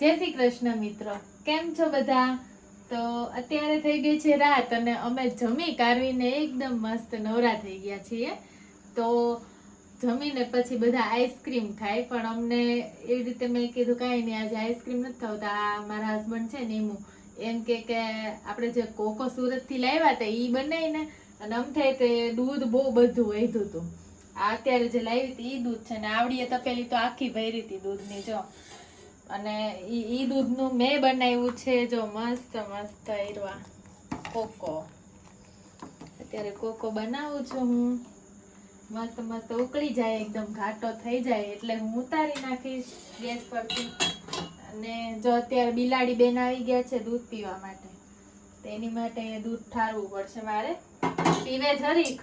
જય શ્રી કૃષ્ણ મિત્રો. કેમ છો બધા? તો અત્યારે થઈ ગઈ છે રાત અને અમે જમી કાઢવીને એકદમ મસ્ત નવરા થઈ ગયા છીએ. તો જમીને પછી બધા આઈસ્ક્રીમ ખાય, પણ અમને એવી રીતે મેં કીધું કાંઈ નહીં, આજે આઈસ્ક્રીમ નથી થતા મારા હસબન્ડ છે ને એમું એમ કે કે આપણે જે કોકો સુરતથી લાવ્યા હતા એ બનાવીને અને આમ થાય તે દૂધ બહુ બધું વધ્યું હતું. અત્યારે જે લાવી હતી એ દૂધ છે ને, આવડીએ તપેલી તો આખી ભરી હતી દૂધની, જો. અને ઈ દૂધનું મેં બનાવ્યું છે જો મસ્ત મસ્ત ઈરવા કોકો. અત્યારે કોકો બનાવું છું હું. મસ્ત મસ્ત ઉકળી જાય, એકદમ ઘાટો થઈ જાય એટલે હું ઉતારી નાખીશ ગેસ પરથી. અને જો અત્યારે બિલાડી બેન આવી ગયા છે દૂધ પીવા માટે, તો એની માટે દૂધ ઠારવું પડશે. મારે પીવે જરીક,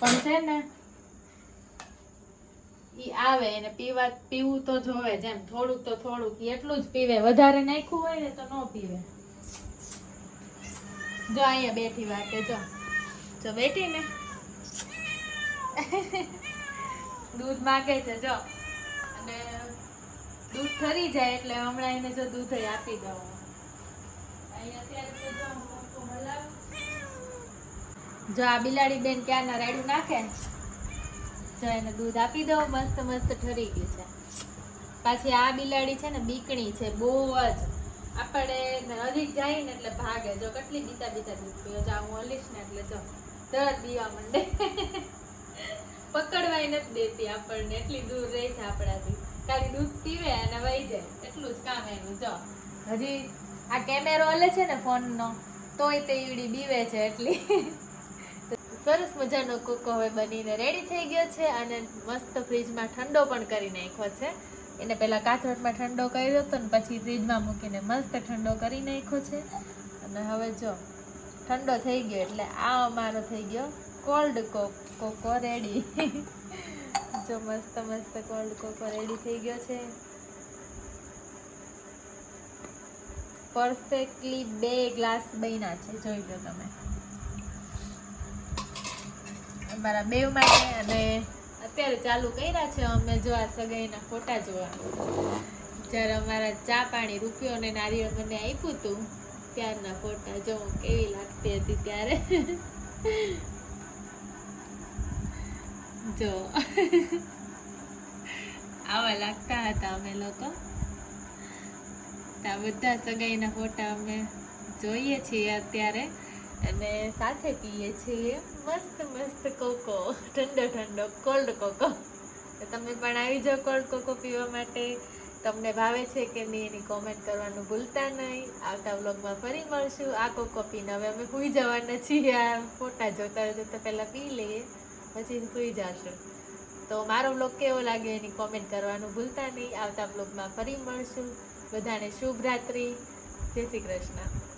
પણ છે ને ઈ આવે એને પીવા, પીવું તો જોવે જેમ થોડુંક તો થોડુંક એટલું જ પીવે. વધારે નાખ્યું હોય ને તો ન પીવે. જો અહીંયા બેઠી વાટે જો. જો બેઠી ને. દૂધ માગે છે, જો. અને દૂધ ઠરી જાય એટલે હમણાં એને જો દૂધ આપી દઉં. જો આ બિલાડી બેન ક્યારના રેડું નાખે જો એને દૂધ આપી દો મસ્ત મસ્ત ઠરી ગયું છે. પાછી આ બિલાડી છે ને બીકણી છે, બહુ જ. આપણે નજીક જાય ને એટલે ભાગે. જો કેટલી બીતા બીતા દૂધ પીઓ જો હું હલીશ ને એટલે જો તરત બીવા માંડે. પકડવાય નથી દેતી આપણને. એટલી દૂર રહે છે આપણાથી. ખાલી દૂધ પીવે અને વહી જાય. એટલું જ કામ એનું. જો હજી આ કેમેરો હલે છે ને ફોનનો, તોય તે ઈડી બીવે છે એટલી. સરસ મજાનો કોકો હવે બનીને રેડી થઈ ગયો છે અને મસ્ત ફ્રીજમાં ઠંડો પણ કરી નાખ્યો છે. એને પહેલાં કાથરોટમાં ઠંડો કર્યો હતો ને પછી ફ્રીજમાં મૂકીને મસ્ત ઠંડો કરી નાખ્યો છે. અને હવે જો, ઠંડો થઈ ગયો એટલે આ અમારો થઈ ગયો કોલ્ડ કોક કોકો રેડી જો મસ્ત મસ્ત કોલ્ડ કોકો રેડી થઈ ગયો છે. પરફેક્ટલી બે ગ્લાસ બન્યા છે, જોઈ લો તમે. અમારા બેવ માટે અને અત્યારે ચાલુ કર્યા છે, અમે જો આ સગાઈના ફોટા જોવા. જ્યારે અમારા ચા પાણી રૂપિયો અને નારિયેળ મને આપ્યું હતું, ત્યારના ફોટા જો કેવી લાગતી હતી ત્યારે. જો. આવા લાગતા હતા અમે લોકો. આ બધા સગાઈના ફોટા અમે જોઈએ છીએ અત્યારે. અને સાથે પીએ છીએ મસ્ત મસ્ત કોકો ઠંડો ઠંડો કોલ્ડ કોકો તમે પણ આવી જાઓ કોલ્ડ કોકો પીવા માટે. તમને ભાવે છે કે નહીં એની કોમેન્ટ કરવાનું ભૂલતા નહીં. આવતા વ્લોગમાં ફરી મળશું. આ કોકો પીને હવે અમે સૂઈ જવાના છીએ. આ ફોટા જોતા જોતા પહેલાં પી લઈએ, પછી સૂઈ જશું. તો મારો બ્લોગ કેવો લાગ્યો એની કોમેન્ટ કરવાનું ભૂલતા નહીં. આવતા બ્લોગમાં ફરી મળશું. બધાને શુભ રાત્રિ. જય શ્રી કૃષ્ણ.